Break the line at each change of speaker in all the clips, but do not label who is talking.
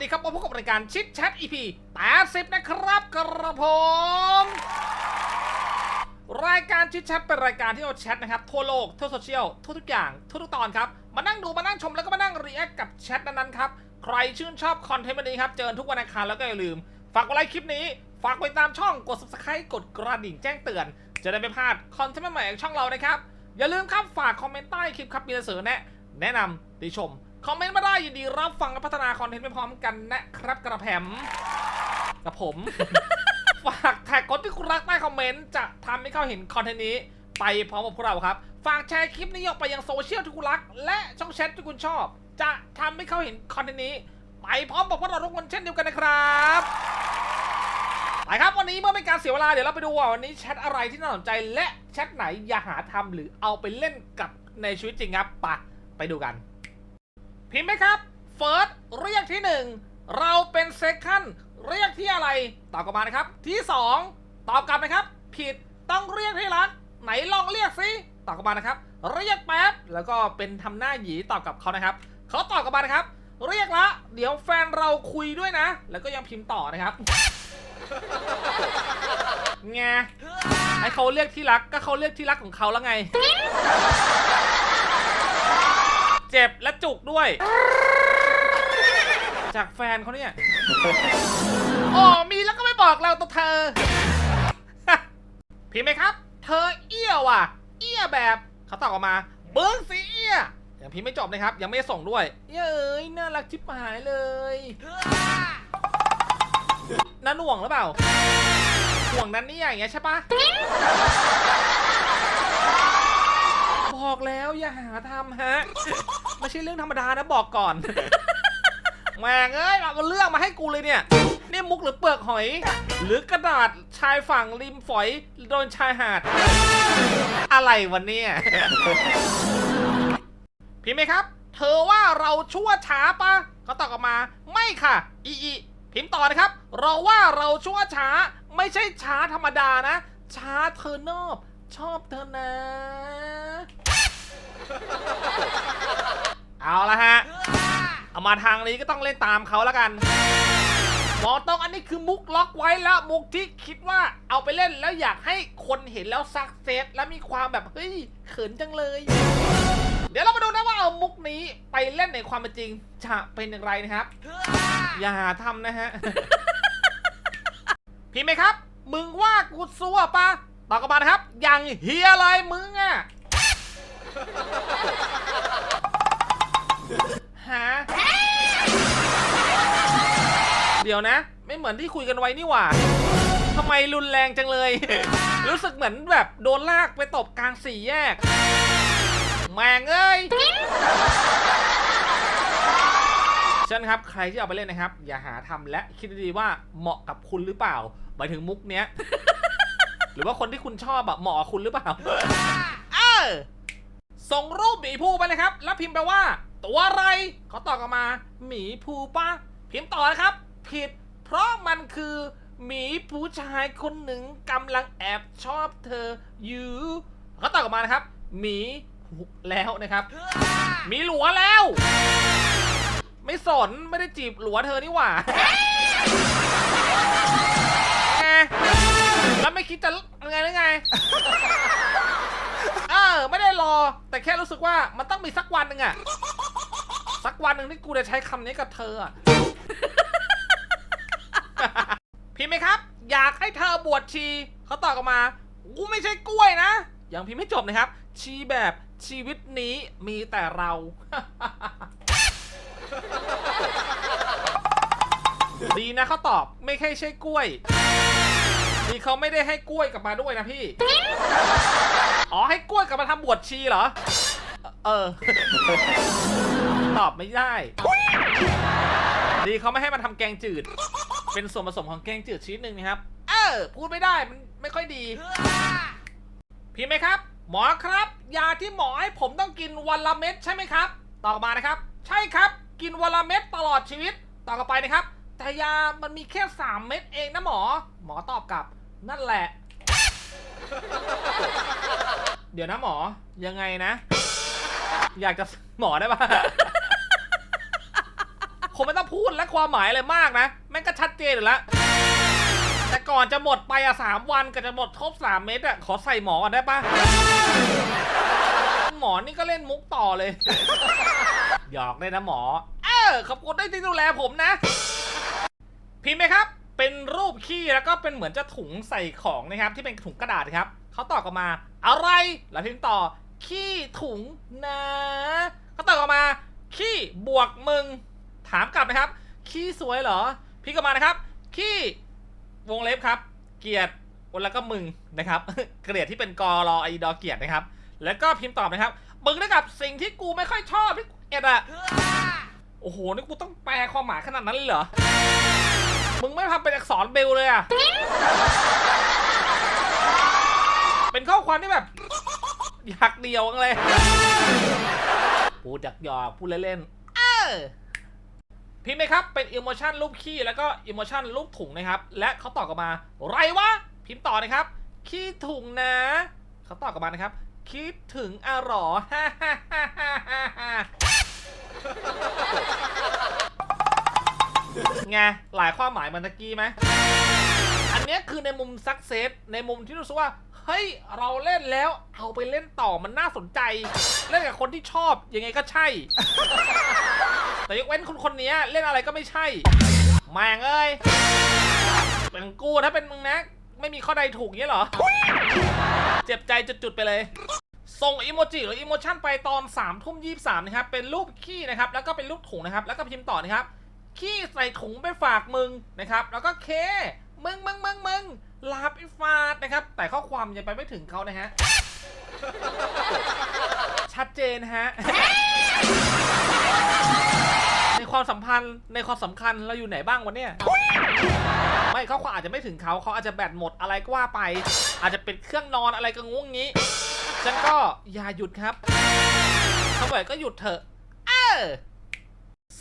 ดีครับมาพบกับรายการชิดแชท EP 80นะครับกระผมรายการชิดแชทเป็นรายการที่เอาแชทนะครับทั่วโลกทั่วโซเชียลทั่วทุกอย่างทั่วทุกตอนครับ มานั่งดูมานั่งชมแล้วก็มานั่งรีแอคกับแชทนั้นๆครับ ใครชื่นชอบคอนเทนต์วันนี้ครับ เจอทุกวันอังคารแล้วก็อย่าลืม ฝากกดไลค์คลิปนี้ ฝากไปตามช่องกด subscribe กดกระดิ่งแจ้งเตือน จะได้ไม่พลาดคอนเทนต์ใหม่ๆของช่องเรานะครับอย่าลืมครับฝากคอมเมนต์ใต้คลิปครับมีหนังสือแนะแนะนำติชม คอมเมนต์มาได้ยินดีรับฟังและพัฒนาคอนเทนต์ไปพร้อมกันนะครับกระแผมกับผม ฝากแท็กคนที่คุณรักใต้คอมเมนต์จะทำให้เขาเห็นคอนเทนต์นี้ ไปพร้อมกับพวกเราครับ ฝากแชร์คลิปนี้ออกไปยังโซเชียลที่คุณรัก และช่องแชทที่คุณชอบ จะทำให้เขาเห็นคอนเทนต์นี้ ไปพร้อมกับพวกเราทุกคนเช่นเดียวกันนะครับไปครับวันนี้เมื่อไม่การเสียเวลาเดี๋ยวเราไปดูว่าวันนี้แชทอะไรที่น่าสนใจและแชทไหนอย่าหาทำหรือเอาไปเล่นกับในชีวิตจริงครับไปไปดูกัน พิมพ์ไหมครับ First เรียกที่ 1 เราเป็น Second เรียกที่อะไร ตอบกลับมานะครับ ที่ 2 ตอบกลับนะครับ ผิดต้องเรียกที่รัก ไหนลองเรียกสิตอบกลับมานะครับ เรียกแป๊บแล้วก็เป็นทำหน้าหยีตอบกลับเขานะครับเขาตอบกลับมานะครับ เรียกละ เดี๋ยวแฟนเราคุยด้วยนะ แล้วก็ยังพิมพ์ต่อนะครับไงให้เขาเรียกที่รักก็เขาเรียกที่รักของเขาแล้วไง เจ็บและจุกด้วย จากแฟนเขาเนี่ยโอ้มีแล้วก็ไม่บอกเราตัวเธอ พิมพ์ไหมครับ เธอเอี้ยวอะ เอี้ยแบบเขาตอบออกมา เบิ้งสิเอี้ยยังพิมพ์ไม่จบนะครับ ยังไม่ส่งด้วยเย้ยน่ารักชิบหายเลยน่าหน่วงหรือเปล่าห่วงนั้นนี่อย่างเงี้ยใช่ปะ อย่าหาทำฮะไม่ใช่เรื่องธรรมดานะบอกก่อนแม่งเอ้ยเอาเรื่องมาให้กูเลยเนี่ย นี่มุกหรือเปลือกหอย หรือกระดาษชายฝั่งริมฝอยโดนชายหาด อะไรวันนี้พิมพ์ไหมครับ เธอว่าเราชั่วช้าปะเขาตอบกลับมา ไม่ค่ะ อีอีพิมพ์ต่อนะครับ เราว่าเราชั่วช้า ไม่ใช่ช้าธรรมดานะ ช้าเธอนอบ ชอบเธอนะ เอาละฮะ เอามาทางนี้ก็ต้องเล่นตามเขาแล้วกันบอกตรงอันนี้คือมุกล็อกไว้แล้วมุกที่คิดว่าเอาไปเล่นแล้วอยากให้คนเห็นแล้วซักเซสแล้วมีความแบบเฮ้ยเขินจังเลย เดี๋ยวเรามาดูนะว่าเอามุกนี้ไปเล่นในความเป็นจริงจะเป็นอย่างไรนะครับ อย่าหาทำนะฮะ พี่ไหมครับ มึงว่ากูซัวปะตอบกลับมานะครับ อย่างเฮียอะไรมึงอะ ฮะเดี๋ยวนะ ไม่เหมือนที่คุยกันไว้นี่หว่าทำไมรุนแรงจังเลย รู้สึกเหมือนแบบโดนลากไปตบกลางสี่แยก แมงเอ้ยเช่นครับ ใครที่เอาไปเล่นนะครับ อย่าหาทำและคิดดีว่าเหมาะกับคุณหรือเปล่า หมายถึงมุกเนี้ย หรือว่าคนที่คุณชอบอะเหมาะคุณหรือเปล่า เออ ส่งรูปหมีภูไปเลยครับ แล้วพิมพ์ไปว่า ตัวอะไรเขาตอบกลับมา หมีภูปะพิมพ์ต่อนะครับ ผิด เพราะมันคือ หมีผู้ชายคนหนึ่งกำลังแอบชอบเธออยู่เขาตอบกลับมานะครับ หมีแล้วนะครับมีหลัวแล้ว ไม่สนไม่ได้จีบหลัวเธอนี่หว่าแล้วไม่คิดจะไงหรือไง ออไม่ได้รอ แต่แค่รู้สึกว่ามันต้องมีสักวันหนึ่งอะสักวันหนึ่งที่กูจะใช้คำนี้กับเธออะพิมพ์ไหมครับ อยากให้เธอบวชชีเขาตอบกลับมากูไม่ใช่กล้วยนะยังพิมพ์ไม่จบนะครับ ชีแบบชีวิตนี้มีแต่เรา ดีนะเขาตอบไม่ใช่ใช่กล้วย ดีเขาไม่ได้ให้กล้วยกลับมาด้วยนะพี่ อ๋อให้กล้วยกลับมาทำบวชชีเหรอ เออ ตอบไม่ได้ ดีเขาไม่ให้มาทำแกงจืด เป็นส่วนผสมของแกงจืดชนิดหนึ่งนะครับ เออ พูดไม่ได้ มันไม่ค่อยดี พี่ไหมครับ หมอครับ ยาที่หมอให้ผมต้องกินวันละเม็ดใช่ไหมครับ ต่อมานะครับ ใช่ครับ กินวันละเม็ดตลอดชีวิต ต่อไปนะครับแต่ยามันมีแค่ 3 เม็ดเองนะหมอ หมอตอบกลับ นั่นแหละ เดี๋ยวนะหมอยังไงนะ อยากจะหมอได้ปะผมไม่ต้องพูดและความหมายอะไรมากนะ แม่งก็ชัดเจนอยู่แล้วแต่ก่อนจะหมดไปอะสามวันก็จะหมดครบสามเม็ดอะขอใส่หมอก่อนได้ปะหมอนี่ก็เล่นมุกต่อเลย หยอกเลยนะหมอ เออขอบคุณด้วยที่ดูแลผมนะ พิมพ์ไหมครับ เป็นรูปขี้แล้วก็เป็นเหมือนจะถุงใส่ของนะครับ ที่เป็นถุงกระดาษครับเขาตอบกลับมา อะไรแล้วพิมพ์ต่อ ขี้ถุงนะเขาตอบกลับมา ขี้บวกมึง ถามกลับนะครับ ขี้สวยเหรอ พี่กลับมานะครับ ขี้วงเล็บครับ เกียรติแล้วก็มึงนะครับ เกลียดที่เป็นกอรอไอดอเกียรตินะครับ แล้วก็พิมพ์ตอบนะครับมึงได้กับสิ่งที่กูไม่ค่อยชอบที่เอ็ดอะโอ้โหนี่กูต้องแปลความหมายขนาดนั้นเลยเหรอ มึงไม่ทำเป็นอักษรเบลเลยอะเป็นข้อความที่แบบ อยากเดียวกันเลยพูดจากหยอกพูดเล่นๆเออพิมพ์ไหมครับ เป็นอิโมชันรูปขี้แล้วก็อิโมชันรูปถุงนะครับ และเขาตอบกลับมา ไรวะ พิมพ์ต่อนะครับ ขี้ถุงนะ เขาตอบกลับมานะครับ คิดถึงอร่อฮ่าฮ่าฮ่าฮ่าฮ่าฮ่า ไงหลายความหมายมันตะกี้ไหมอันเนี้ยคือในมุมซักเซสในมุมที่รู้สึกว่าเฮ้ยเราเล่นแล้วเอาไปเล่นต่อมันน่าสนใจ เล่นกับคนที่ชอบยังไงก็ใช่ แต่ยกเว้นคนคนนี้เล่นอะไรก็ไม่ใช่แมงเอ้ยเป็นกูถ้าเป็นมึงนะ ไม่มีข้อใดถูกเงี้ยเหรอ เจ็บใจจุดๆไปเลยส่งอีโมจิหรืออีโมชันไปตอน3ามทุ่มยีนะครับ เป็นรูปขี้นะครับ แล้วก็เป็นรูปถุงนะครับ แล้วก็พิมพ์ต่อนะครับ ขี้ใส่ถุงไปฝากมึงนะครับ แล้วก็เคมึงมึงมึงมึงลาบไอีฟาดนะครับ แต่ข้อความยังไปไม่ถึงเขานะฮะ ชัดเจนฮะ ในความสัมพันธ์ในความสำคัญเราอยู่ไหนบ้างวะเนี่ยไม่เขาอาจจะไม่ถึงเขาเขาอาจจะแบตหมดอะไรก็ว่าไป อาจจะเป็นเครื่องนอนอะไรก็งงงี้ฉันก็อย่าหยุดครับถ้าไหวก็หยุดเถอะ เออ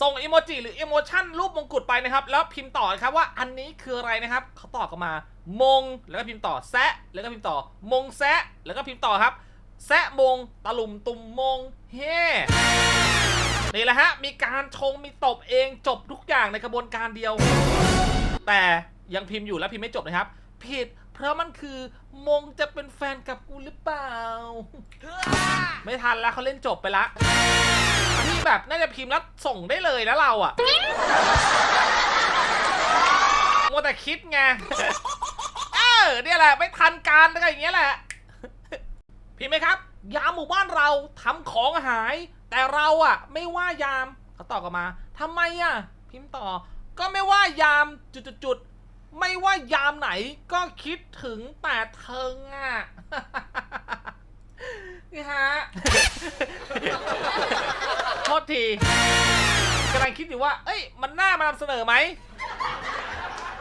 ส่งอีโมจิหรืออีโมชั่นรูปมงกุฎไปนะครับ แล้วพิมพ์ต่อครับว่าอันนี้คืออะไรนะครับเขาตอบกลับมามงแล้วก็พิมพ์ต่อแซะแล้วก็พิมพ์ต่อมงแซะแล้วก็พิมพ์ต่อครับ แซะมงตะลุมตุ่มมงเฮ้นี่แหละฮะมีการชงมีตบเองจบทุกอย่างในกระบวนการเดียว แต่ยังพิมพ์อยู่แล้วพิมพ์ไม่จบนะครับ ผิด เพราะมันคือมงจะเป็นแฟนกับกูหรือเปล่า ไม่ทันแล้วเขาเล่นจบไปละที่แบบน่าจะพิมพ์แล้วส่งได้เลยแล้วเราอะมัวแต่คิดไง เออเนี่ยแหละ ไม่ทันการก็อย่างเงี้ยแหละพิมพ์ไหมครับ ยามหมู่บ้านเราทำของหาย แต่เราอะไม่ว่ายามเขาตอบกลับมาทำไมอะพิมพ์ต่อ ก็ไม่ว่ายามจุดๆๆ ไม่ว่ายามไหนก็คิดถึงแต่เธออะนี่ฮะ โทษทีกำลังคิดอยู่ว่า เอ้ย มันน่ามานำเสนอไหม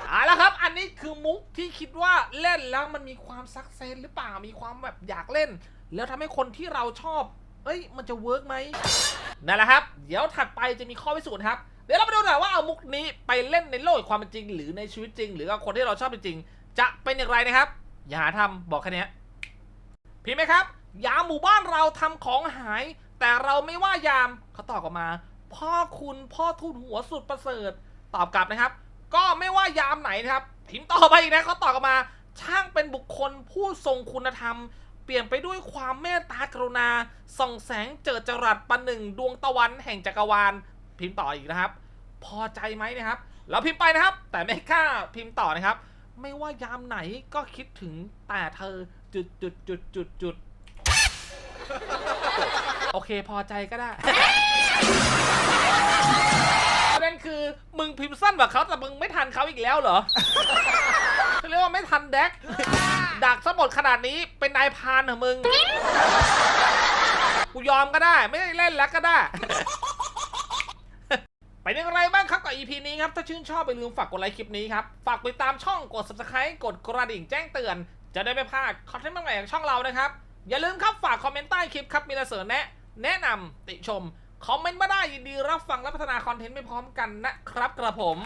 เอาละครับ อันนี้คือมุกที่คิดว่าเล่นแล้วมันมีความซักเซนหรือเปล่า มีความแบบอยากเล่น แล้วทำให้คนที่เราชอบ เอ้ย มันจะเวิร์กไหมนั่นแหละครับ เดี๋ยวถัดไปจะมีข้อพิสูจน์ครับ เดี๋ยวเราไปดูหน่อยว่าเอามุกนี้ไปเล่นในโลกความเป็นจริง หรือในชีวิตจริง หรือกับคนที่เราชอบจริงๆจะเป็นอย่างไรนะครับ อย่าหาทำบอกแค่นี้พิมพ์ไหมครับ ยามหมู่บ้านเราทำของหาย แต่เราไม่ว่ายามเขาตอบกลับมา พ่อคุณพ่อทุนหัวสุดประเสริฐตอบกลับนะครับ ก็ไม่ว่ายามไหนนะครับพิมพ์ต่อไปอีกนะเขาตอบกลับมา ช่างเป็นบุคคลผู้ทรงคุณธรรมเปลี่ยนไปด้วยความเมตตากรุณา ส่องแสงเจิดจรัสประหนึ่งดวงตะวันแห่งจักรวาล พิมพ์ต่ออีกนะครับ พอใจไหมนะครับ เราพิมพ์ไปนะครับ แต่ไม่กล้าพิมพ์ต่อนะครับ ไม่ว่ายามไหนก็คิดถึงแต่เธอจุดจุดจุดจุดจุดโอเคพอใจก็ได้ประเด็นคือมึงพิมพ์สั้นกว่าเขาแต่มึงไม่ทันเขาอีกแล้วเหรอเรียกว่าไม่ทันแดกดักซะหมดขนาดนี้เป็นนายพานเหรอมึง กูยอมก็ได้ ไม่ได้เล่นแล้วก็ได้ ไปในอะไร บ้างครับกับ EP นี้ครับ ถ้าชื่นชอบไปลืมฝากกดไลค์คลิปนี้ครับ ฝากติดตามช่องกด subscribe กดกระดิ่งแจ้งเตือน จะได้ไม่พลาดคอนเทนต์ใหม่ๆของช่องเรานะครับ อย่าลืมครับฝากคอมเมนต์ใต้คลิปครับมีอะไรเสนอแนะ แนะนำติชม คอมเมนต์มาได้ยินดีรับฟังและพัฒนาคอนเทนต์ไปพร้อมกันนะครับกระผม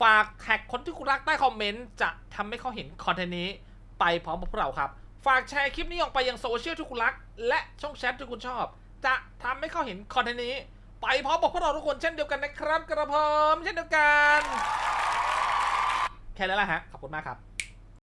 ฝากแท็กคนที่คุณรักใต้คอมเมนต์จะทำให้เขาเห็นคอนเทนต์นี้ไปพร้อมกับพวกเราครับ ฝากแชร์คลิปนี้ออกไปยังโซเชียลที่คุณรัก และช่องแชทที่คุณชอบ จะทำให้เขาเห็นคอนเทนต์นี้ ไปพร้อมกับพวกเราทุกคนเช่นเดียวกันนะครับ กระผมเช่นเดียวกัน แค่นั้นแหละฮะ ขอบคุณมากครับ